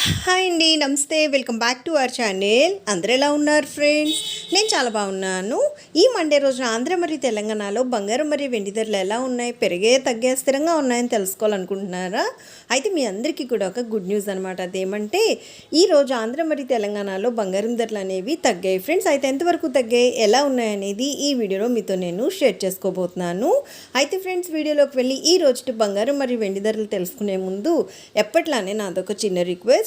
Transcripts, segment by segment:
Hi అండి నమస్తే. Welcome back to our channel. అందరూ ఎలా ఉన్నారు ఫ్రెండ్స్? నేను చాలా బాగున్నాను. ఈ మండే రోజున ఆంధ్ర మరియు తెలంగాణలో బంగారం మరియు వెండి ధరలు ఎలా ఉన్నాయి? పెరిగే తగ్గే స్థిరంగా ఉన్నాయని తెలుసుకోవాలనుకుంటున్నారా? అయితే మీ అందరికీ కూడా ఒక గుడ్ న్యూస్ అనమాట అదేమంటే ఈ రోజు ఆంధ్ర మరియు తెలంగాణలో బంగారం ధరలు అనేవి తగ్గాయి. ఫ్రెండ్స్ అయితే ఎంతవరకు తగ్గాయి ఎలా ఉన్నాయనేది ఈ వీడియోలో మీతో నేను షేర్ చేసుకోబోతున్నాను. అయితే ఫ్రెండ్స్ వీడియోలోకి వెళ్ళి ఈ రోజు బంగారం మరియు వెండి ధరలు తెలుసుకునే ముందు ఎప్పట్లానే నాదొక చిన్న రిక్వెస్ట్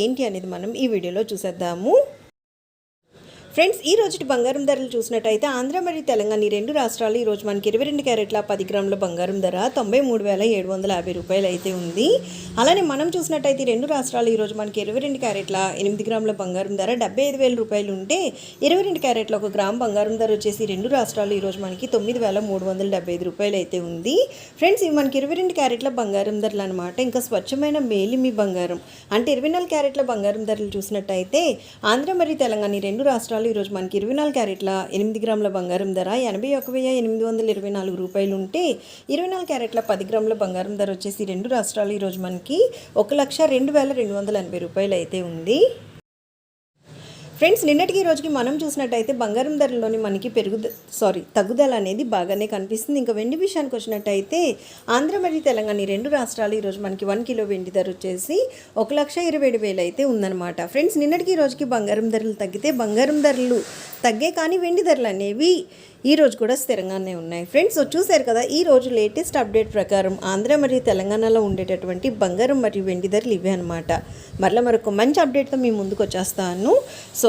ఏంటి అనేది మనం ఈ వీడియోలో చూసేద్దాము. ఫ్రెండ్స్ ఈ రోజు బంగారం ధరలు చూసినట్టయితే ఆంధ్ర మరియు తెలంగాణ ఈ రెండు రాష్ట్రాలు ఈ రోజు మనకి ఇరవై రెండు క్యారెట్ల పది గ్రాముల బంగారం ధర తొంభై మూడు వేల ఏడు వందల యాభై రూపాయలు అయితే ఉంది. అలానే మనం చూసినట్టయితే రెండు రాష్ట్రాలు ఈ రోజు మనకి ఇరవై రెండు క్యారెట్ల ఎనిమిది గ్రాముల బంగారం ధర డెబ్బై ఐదు వేల రూపాయలు ఉంటే ఇరవై రెండు క్యారెట్ల ఒక గ్రామ్ బంగారం ధర వచ్చేసి రెండు రాష్ట్రాలు ఈ రోజు మనకి తొమ్మిది వేల మూడు వందల డెబ్బై ఐదు రూపాయలు అయితే ఉంది. ఫ్రెండ్స్ ఇవి మనకి ఇరవై రెండు క్యారెట్ల బంగారం ధరలు అనమాట ఇంకా స్వచ్ఛమైన మేలిమి బంగారం. అంటే ఇరవై నాలుగు క్యారెట్ల బంగారం ధరలు చూసినట్టయితే ఆంధ్ర మరియు తెలంగాణ ఈ రెండు రాష్ట్రాలు ఈరోజు మనకి ఇరవై నాలుగు క్యారెట్ల ఎనిమిది గ్రాముల బంగారం ధర. ఎనభై ఒక వెయ్యి ఎనిమిది వందల ఇరవై నాలుగు రూపాయలు ఉంటే ఇరవై నాలుగు క్యారెట్ల పది గ్రాముల బంగారం ధర వచ్చేసి రెండు రాష్ట్రాలు. ఈరోజు మనకి ఒక లక్ష రెండు వేల రెండు వందల ఎనభై రూపాయలు అయితే ఉంది. ఫ్రెండ్స్ నిన్నటికి ఈ రోజుకి మనం చూసినట్టయితే బంగారం ధరలోని మనకి పెరుగుద సారీ తగ్గుదల అనేది బాగానే కనిపిస్తుంది. ఇంకా వెండి విషయానికి వచ్చినట్టయితే ఆంధ్ర మరియు తెలంగాణ ఈ రెండు రాష్ట్రాలు ఈరోజు మనకి వన్ కిలో వెండి ధర వచ్చేసి ఒక లక్ష ఇరవై ఏడు వేలు అయితే ఉందన్నమాట. ఫ్రెండ్స్ నిన్నటికి ఈ రోజుకి బంగారం ధరలు తగ్గితే బంగారం ధరలు తగ్గే కానీ వెండి ధరలు అనేవి ఈ రోజు కూడా స్థిరంగానే ఉన్నాయి. ఫ్రెండ్స్ చూశారు కదా ఈ రోజు లేటెస్ట్ అప్డేట్ ప్రకారం ఆంధ్ర మరియు తెలంగాణలో ఉండేటటువంటి బంగారం మరియు వెండి ధరలు ఇవే అనమాట మరలా మరొక మంచి అప్డేట్తో మీ ముందుకు వచ్చేస్తాను. So